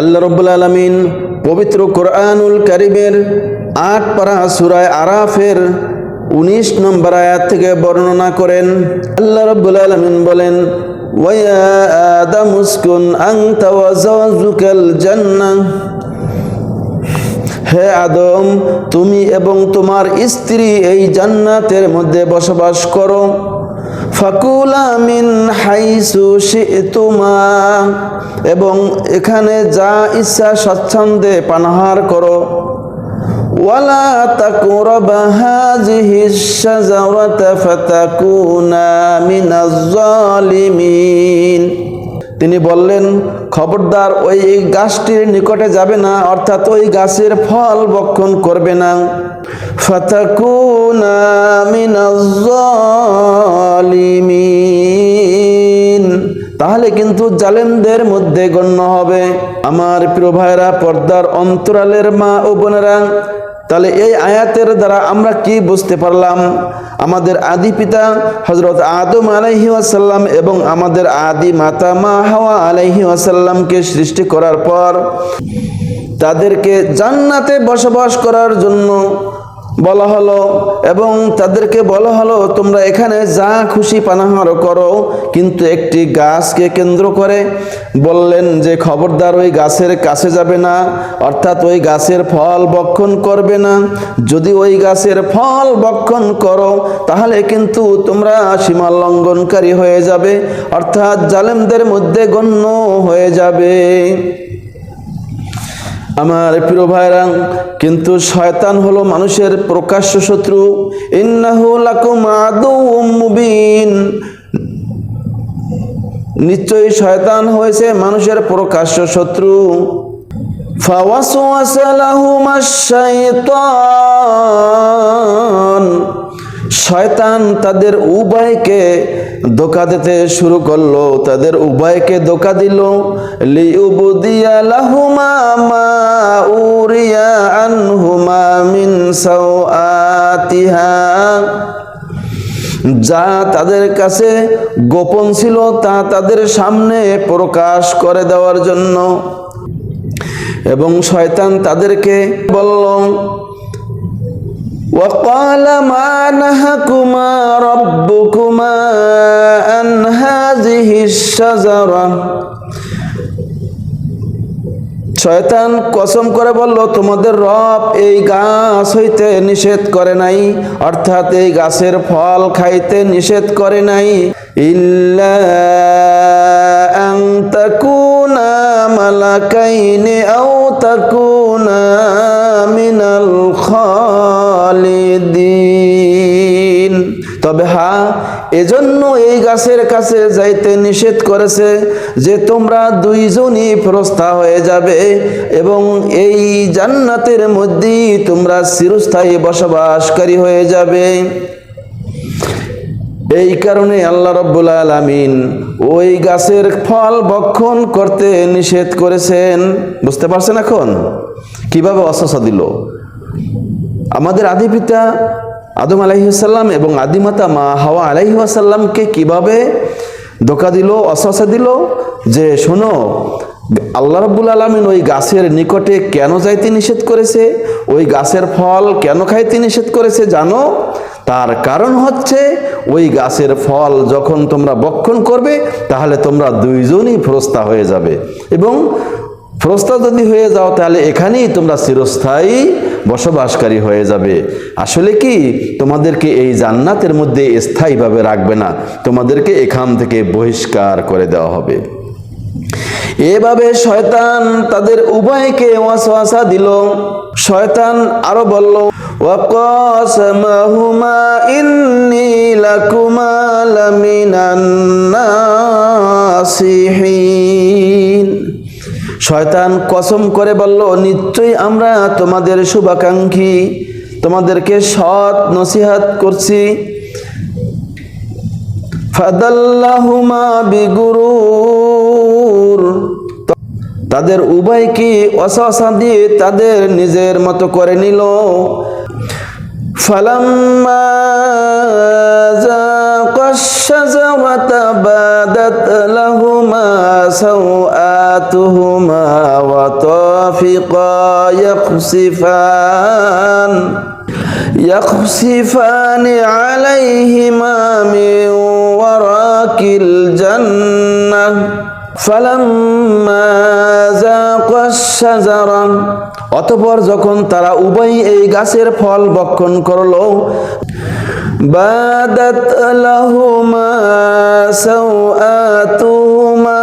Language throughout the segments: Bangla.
আল্লাহ রব্বুল আলমিন পবিত্র কোরআনুল কারিমের আট পারা সুরায় আরাফের উনিশ নম্বর আয়াত থেকে বর্ণনা করেন। আল্লাহ রব্বুল আলমিন বলেন ওয়া হে আদম, তুমি এবং তোমার স্ত্রী এই জান্নাতের মধ্যে বসবাস করো। ফাকুলা মিন হাইসু শিতুমা এবং এখানে যা ইচ্ছা স্বচ্ছন্দে পানাহার করো। ওয়ালা তাকুরাবা তিনি বললেন, খবরদার, ওই গাছটির নিকটে যাবে না, অর্থাৎ ওই গাছের ফল বক্ষণ করবে না। তাহলে কিন্তু জালেমদের মধ্যে গণ্য হবে। আমার প্রিয় ভাইরা পর্দার অন্তরালের মা ও বোনেরা তাহলে এই আয়াতের দ্বারা আমরা কি বুঝতে পারলাম? আমাদের আদি পিতা হজরত আদম আলাইহি আসাল্লাম এবং আমাদের আদি মাতা মা হাওয়া আলাইহি আসাল্লামকে সৃষ্টি করার পর তাদেরকে জান্নাতে বসবাস করার জন্য বলা হলো, এবং তাদেরকে বলা হলো, তোমরা এখানে যা খুশি পানাহার করো। কিন্তু একটি গাছকে কেন্দ্র করে বললেন যে, খবরদার, ওই গাছের কাছে যাবে না, অর্থাৎ ওই গাছের ফল বক্ষণ করবে না। যদি ওই গাছের ফল বক্ষণ করো, তাহলে কিন্তু তোমরা সীমা লঙ্ঘনকারী হয়ে যাবে, অর্থাৎ জালেমদের মধ্যে গণ্য হয়ে যাবে। আমার প্রিয় ভাইরা, কিন্তু শয়তান হলো মানুষের প্রকাশ্য শত্রু। ইন্নাহু লাকুম আদুউম মুবিন। নিশ্চয়ই শয়তান হয়েছে মানুষের প্রকাশ্য শত্রু। ফাওয়াসওয়াস লাহুমা শাইতান। শয়তান তাদের উভয়কে ধোকা দিতে শুরু করল। তাদের উভয়কে দোকা দিল। লিউবুদিয়া লাহুমা সাওআতিহা যা তাদের কাছে গোপন ছিল তা তাদের সামনে প্রকাশ করে দেওয়ার জন্য এবং শয়তান তাদেরকে বলল وقال ما نهكما ربكما عن هذه الشجرة শয়তান কসম করে বলল, তোমাদের রব এই গাছ হইতে নিষেধ করে নাই, অর্থাৎ এই গাছের ফল খাইতে নিষেধ করে নাই। ইল্লা তাকুনা মালাকাইনে আও তাকুনা এজন্য এই গাছের কাছে যাইতে নিষেধ করেছে যে তোমরা দুইজনই ফেরস্তা হয়ে যাবে এবং এই জান্নাতের মধ্যেই তোমরা চিরস্থায়ী বসবাসকারী হয়ে যাবে। এই কারণে আল্লাহ রব্বুল আলামিন ওই গাছের ফল বক্ষণ করতে নিষেধ করেছেন। বুঝতে পারছেন এখন? কীভাবে অসসা দিল? আমাদের আদি পিতা আদম আলাইসাল্লাম এবং আদিমাতা মা হাওয়া আলাইসাল্লামকে কীভাবে ধোকা দিল অসসা দিল যে, শোনো, আল্লাহ রব্বুল আলমিন ওই গাছের নিকটে কেন যাইতে নিষেধ করেছে? ওই গাছের ফল কেন খাইতে নিষেধ করেছে জানো? তার কারণ হচ্ছে ওই গাছের ফল যখন তোমরা বক্ষণ করবে, তাহলে তোমরা দুইজনই ফ্রস্তা হয়ে যাবে এবং ফ্রস্তা যদি হয়ে যাও, তাহলে এখানেই তোমরা চিরস্থায়ী বসবাসকারী হয়ে যাবে। আসলে কি? তোমাদেরকে এই জান্নাতের মধ্যে স্থায়ীভাবে রাখবে না। তোমাদেরকে এখান থেকে বহিষ্কার করে দেওয়া হবে। এভাবে শয়তান তাদের উভয়কে ওয়াসওয়াসা দিল। শয়তান আরও বলল, ওয়াকাসামাহুমা ইন্নী লাকুমা লামিনান নাসিহিন শয়তান কসম করে বলল, নিশ্চয়ই আমরা তোমাদের শুভাকাঙ্ক্ষী। তোমাদেরকে সৎ নসিহাত করছি। ফাদাল্লাহুমা বিগুরুর। তাদের উভয়কে অসহসা দিয়ে তাদের নিজের মতো করে নিল? ফালাম্মা যাকা الشجرة بدت لهما سوآتهما وطافقا يخصفان يخصفان عليهما من ورق الجنة فلما ذاق الشجرة অতপর যখন তারা উভয় এই গাছের ফল বক্ষণ করলো বাদাত লাহুমা সাওআতুহুমা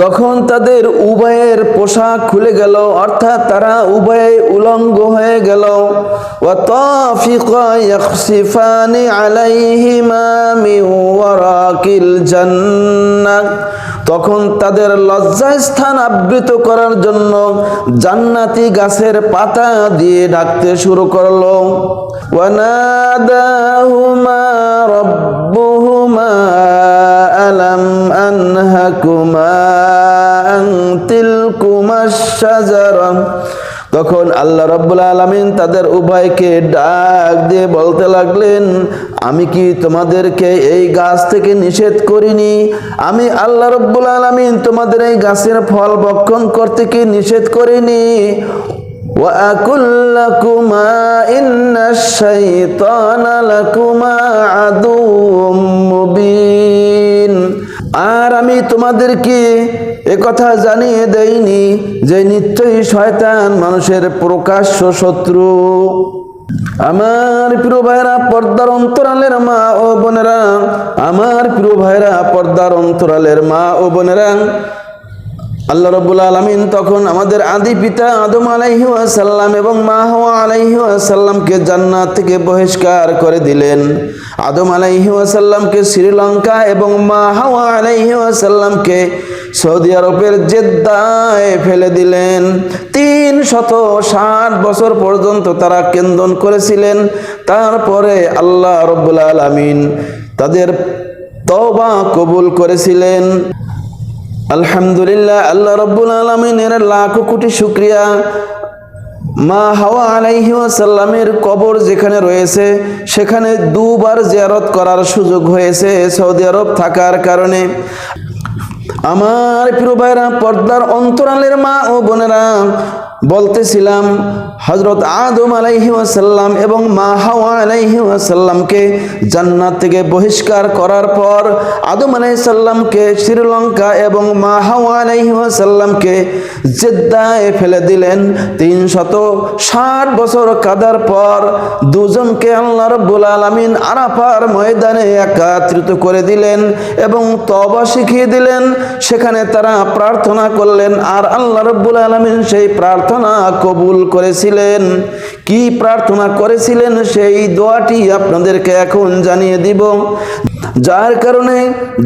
তখন তাদের উভয়ের পোশাক খুলে গেল, অর্থাৎ তারা উভয়ে উলঙ্গ হয়ে গেল। আলাইহিমা মিন ওয়ারাকিল জান্নাহ। তখন তাদের লজ্জাস্থান আবৃত করার জন্য জান্নাতি গাছের পাতা দিয়ে ডাকতে শুরু করল। ওয়ানাদাহুমা আনহাকুমা তখন আল্লাহ রব্বুল আলমিন তাদের উভয়কে ডাক দিয়ে বলতে লাগলেন আমি কি তোমাদেরকে এই গাছ থেকে নিষেধ করিনি আমি আল্লাহ রব্বুল আলমিন তোমাদের এই গাছের ফল বক্ষণ করতে কি নিষেধ করিনি وأقل لكما إن الشيطان لكما عدو مبين আর আমি তোমাদেরকে একথা জানিয়ে দেয়নি যে নিশ্চয়ই শয়তান মানুষের প্রকাশ্য শত্রু। আমার প্রিয় ভাইরা পর্দার অন্তরালের মা ও বোনেরা, আমার প্রিয় ভাইরা পর্দার অন্তরালের মা ও বোনেরা আল্লাহ রব্বুল আলমিন তখন আমাদের আদি পিতা আদম আলাইহি আসাল্লাম এবং মা হওয়া আলাইহি আসাল্লামকে জান্নাত থেকে বহিষ্কার করে দিলেন। আদম আলাইহি আসাল্লামকে শ্রীলঙ্কা এবং মা হাওয়া আলাইহি আসাল্লামকে সৌদি আরবের জেদ্দায় ফেলে দিলেন। তিন শত ষাট বছর পর্যন্ত তারা কেন্দন করেছিলেন। তারপরে আল্লাহ রব্বুল আলমিন তাদের তবা কবুল করেছিলেন। আলহামদুলিল্লাহ, আল্লাহ রব্বুল আলমিনের লাখো কোটি শুক্রিয়া। মা হাওয়া আলাইহি সাল্লামের কবর যেখানে রয়েছে, সেখানে দুবার জিয়ারত করার সুযোগ হয়েছে সৌদি আরব থাকার কারণে। আমার প্রিয় ভাইরা, পর্দার অন্তরালের মা ও বোনেরা বলতেছিলাম হজরত আদম আলাইহি ওয়াসাল্লাম এবং মা হাওয়া আলাইহি ওয়াসাল্লামকে জান্নাত থেকে বহিষ্কার করার পর আদম আলাইহিস সাল্লামকে শ্রীলঙ্কা এবং মা হাওয়া আলাইহি ওয়াসাল্লামকে জেদ্দায় ফেলে দিলেন। তিন শত ষাট বছর কাদার পর দুজনকে আল্লাহ রব্বুল আলামিন আরাফার ময়দানে একাত্রিত করে দিলেন এবং তবা শিখিয়ে দিলেন। সেখানে তারা প্রার্থনা করলেন, আর আল্লাহ রব্বুল আলামিন সেই প্রার্থনা কবুল করেছিলেন। কি প্রার্থনা করেছিলেন সেই দোয়াটি আপনাদেরকে এখন জানিয়ে দিব। যার কারণে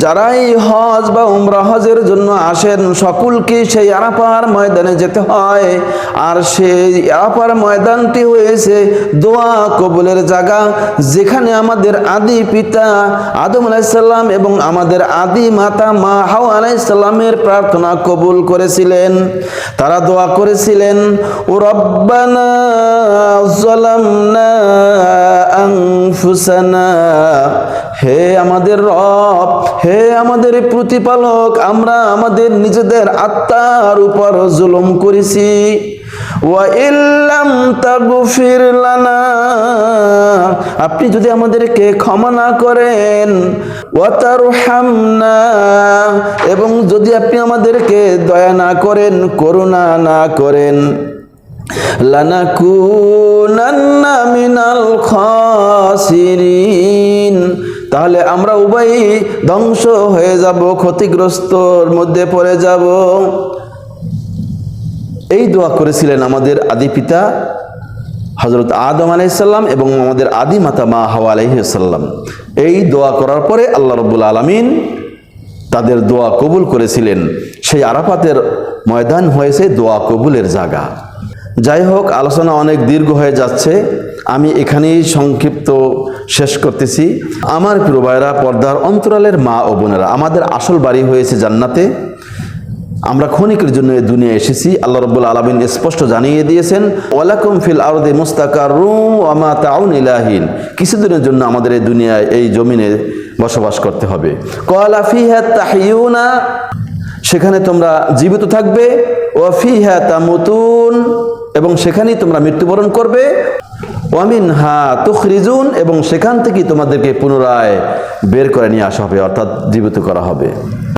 যারাই হজ বা উমরা হজের জন্য আসেন, সকলকে সেই আরাপার ময়দানে যেতে হয়। আর সেই আরাপার ময়দানটি হয়েছে দোয়া কবুলের জায়গা। যেখানে আমাদের আদি পিতা আদম আলাইসাল্লাম এবং আমাদের আদি মাতা মা হাও আলাইসাল্লামের প্রার্থনা কবুল করেছিলেন। তারা দোয়া করেছিলেন, ও রব্বানা জলামনা আনফুসানা হে আমাদের রব, হে আমাদের প্রতিপালক, আমরা আমাদের নিজেদের আত্মার উপর জুলুম করেছি। আপনি যদি আমাদেরকে ক্ষমা না করেন এবং যদি আপনি আমাদেরকে দয়া না করেন, করুণা না করেন, লানাকুনান্না মিনাল খাসিরিন। তাহলে আমরা উভয়ই ধ্বংস হয়ে যাব, ক্ষতিগ্রস্তর মধ্যে পড়ে যাব। এই দোয়া করেছিলেন আমাদের আদি পিতা হজরত আদম আলাইসাল্লাম এবং আমাদের আদি মাতা মা হাওয়া আলাইসাল্লাম এই দোয়া করার পরে আল্লাহ রব্বুল আলমিন তাদের দোয়া কবুল করেছিলেন। সেই আরাফাতের ময়দান হয়েছে দোয়া কবুলের জায়গা। যাই হোক, আলোচনা অনেক দীর্ঘ হয়ে যাচ্ছে। আমি এখানেই সংক্ষিপ্ত শেষ করতেছি। আমার প্রিয় ভাইরা পর্দার অন্তরালের মা ও বোনেরা, আমাদের আসল বাড়ি হয়েছে জান্নাতে। আমরা ক্ষণিকের জন্য এই দুনিয়া এসেছি। আল্লাহ রব্বুল আলমিন স্পষ্ট জানিয়ে দিয়েছেন, ওয়ালাকুম ফিল আরদে মুস্তাকার আমা তাউন ইলাহিন। কিছুদিনের জন্য আমাদের এই দুনিয়ায় এই জমিনে বসবাস করতে হবে। কলা ফিহা তাহিউনা সেখানে তোমরা জীবিত থাকবে। ও ফিহা তামুতুন, এবং সেখানেই তোমরা মৃত্যুবরণ করবে। ওয়ামিন হা তুখরিজুন, এবং সেখান থেকে তোমাদেরকে পুনরায় বের করে নিয়ে আসা হবে, অর্থাৎ জীবিত করা হবে।